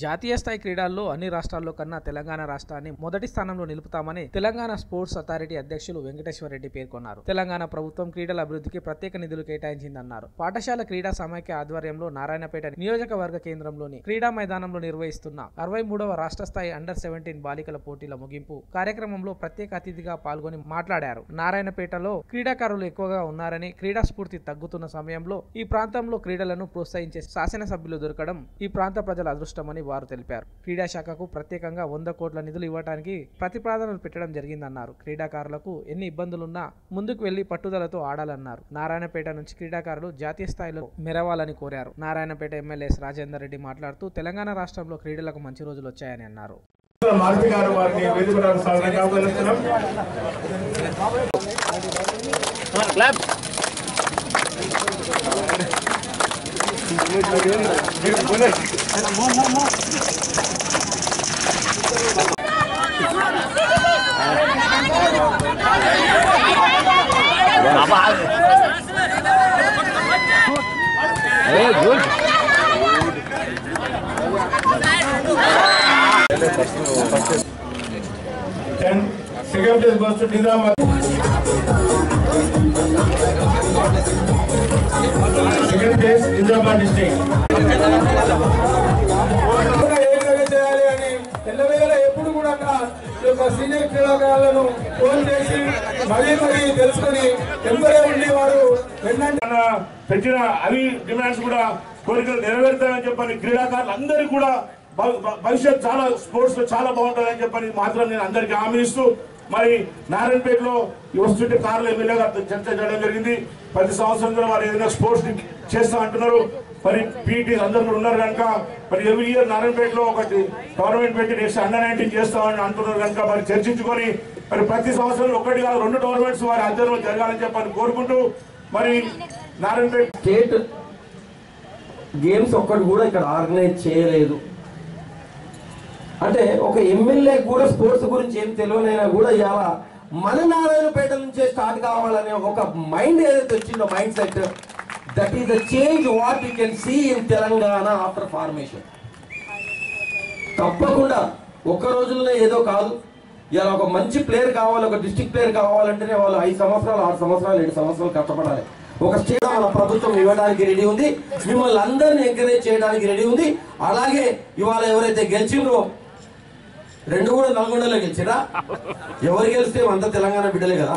జాతీయ స్థాయి క్రీడల్లో అన్ని రాష్ట్రాల్లో కన్నా తెలంగాణ రాష్ట్రాన్ని మొదటి స్థానంలో నిలుపుతామని తెలంగాణ స్పోర్ట్స్ అథారిటీ అధ్యక్షులు వెంకటేశ్వర రెడ్డి పేర్కొన్నారు. తెలంగాణ ప్రభుత్వం క్రీడల అభివృద్ధికి ప్రత్యేక నిధులు కేటాయించిందన్నారు. పాఠశాల క్రీడా సమైక్య ఆధ్వర్యంలో నారాయణపేట నియోజకవర్గ కేంద్రంలోని క్రీడా మైదానంలో నిర్వహిస్తున్న అరవై మూడవ రాష్ట్ర స్థాయి అండర్ సెవెంటీన్ బాలికల పోటీల ముగింపు కార్యక్రమంలో ప్రత్యేక అతిథిగా పాల్గొని మాట్లాడారు. నారాయణపేటలో క్రీడాకారులు ఎక్కువగా ఉన్నారని క్రీడా స్ఫూర్తి తగ్గుతున్న సమయంలో ఈ ప్రాంతంలో క్రీడలను ప్రోత్సహించే శాసనసభ్యులు దొరకడం ఈ ప్రాంత ప్రజల అదృష్టమని వారు తెలిపారు. క్రీడా శాఖకు ప్రత్యేకంగా వంద కోట్ల నిధులు ఇవ్వడానికి ప్రతిపాదనలు పెట్టడం జరిగిందన్నారు. క్రీడాకారులకు ఎన్ని ఇబ్బందులున్నా ముందుకు వెళ్ళి పట్టుదలతో ఆడాలన్నారు. నారాయణపేట నుంచి క్రీడాకారులు జాతీయ స్థాయిలో మెరవాలని కోరారు. నారాయణపేట ఎమ్మెల్యేస్ రాజేందర్ రెడ్డి మాట్లాడుతూ తెలంగాణ రాష్ట్రంలో క్రీడలకు మంచి రోజులు వచ్చాయని అన్నారు. Maruti And second place goes to Nizam. Second district. చేయాలి అని ఎప్పుడు కూడా ఈ యొక్క సీనియర్ క్రీడాకారులను ఫోన్ చేసి మరీ మరీ తెలుసుకొని ఎంబడే ఉండేవారు పెట్టిన అన్ని డిమాండ్స్ కూడా కోరికలు నెరవేరుతాయని చెప్పని క్రీడాకారులు అందరికీ కూడా భవిష్యత్ చాలా స్పోర్ట్స్లో చాలా బాగుంటుందని చెప్పని మాత్రం నేను అందరికీ హామీ ఇస్తూ మరి నారాయణపేటలో ఈ వస్తుంటే కార్లు ఎమ్మెల్యే గారితో చర్చ చేయడం జరిగింది. ప్రతి సంవత్సరం కూడా వారు ఏదైనా స్పోర్ట్స్ చేస్తా అంటున్నారు. మరి పీటీ అందరు ఉన్నారు కనుక మరి ఎవ్రీ ఇయర్ నారాయణపేటలో ఒకటి టోర్నమెంట్ పెట్టి నెక్స్ట్ అండర్ నైన్టీన్ చేస్తామని అంటున్నారు కనుక మరి చర్చించుకొని మరి ప్రతి సంవత్సరం ఒకటి కాదు రెండు టోర్నమెంట్స్ వారి ఆధ్వర్యంలో జరగాలని చెప్పని కోరుకుంటూ మరి నారాయణపేట స్టేట్ గేమ్స్ ఒక్కటి కూడా ఇక్కడ ఆర్గనైజ్ చేయలేదు. అంటే ఒక ఎమ్మెల్యే కూడా స్పోర్ట్స్ గురించి ఏం తెలియనైనా కూడా ఇవాళ మన నారాయణపేట నుంచే స్టార్ట్ కావాలనే ఒక మైండ్ ఏదైతే వచ్చిందో mind set that is the change what you can see in Telangana after formation తప్పకుండా ఒక్క రోజుల్లో ఏదో కాదు. ఇలా ఒక మంచి ప్లేయర్ కావాలి ఒక డిస్ట్రిక్ట్ ప్లేయర్ కావాలంటేనే వాళ్ళు ఐదు సంవత్సరాలు ఆరు సంవత్సరాలు ఏడు సంవత్సరాలు కష్టపడాలి. ఒక స్టేట్ మన ప్రభుత్వం ఇవ్వడానికి రెడీ ఉంది. మిమ్మల్ని అందరినీ ఎంకరేజ్ చేయడానికి రెడీ ఉంది. అలాగే ఇవాళ ఎవరైతే గెలిచిండ్రో రెండు కూడా నల్గొండలో గెలిచిరా? ఎవరు గెలిస్తే అంత తెలంగాణ బిడ్డలే కదా?